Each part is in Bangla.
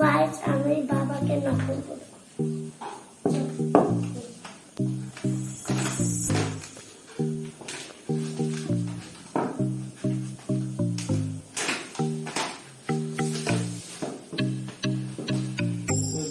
গাইজ আমি বাবাকে নকল করব।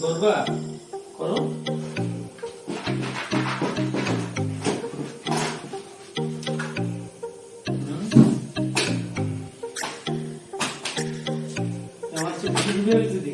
করবা করো। 因为自己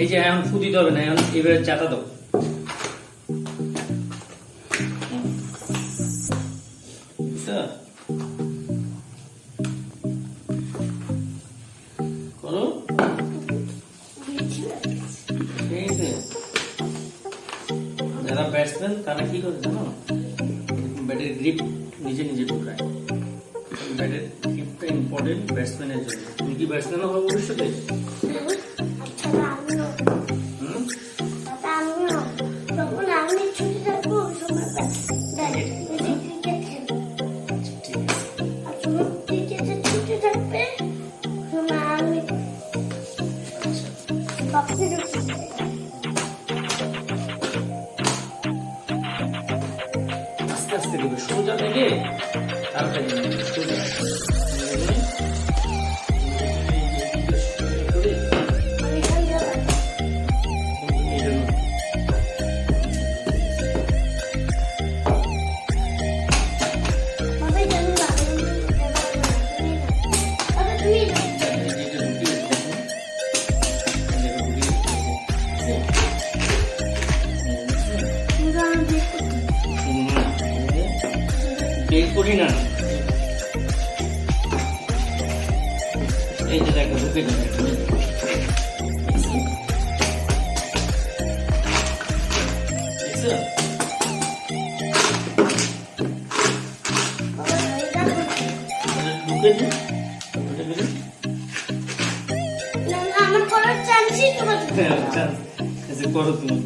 এই যে এখন ফু দিতে হবে না, এখন এবারে চাটা দাও। যারা ব্যাটসম্যান তারা কি করে জানো? ব্যাটের গ্রিপ নিজে নিজে ঢুকায় ব্যাটের গ্রিপটা ইম্পর্টেন্ট ব্যাটসম্যানের জন্য। তুমি কি ব্যাটসম্যান হবে ভবিষ্যতে? আস্তে দেবে সোজা থেকে তাড়াতাড়ি নেবে, সোজা বের করি না। এই যে দেখো ঢুকে হ্যাঁ, করো তুমি।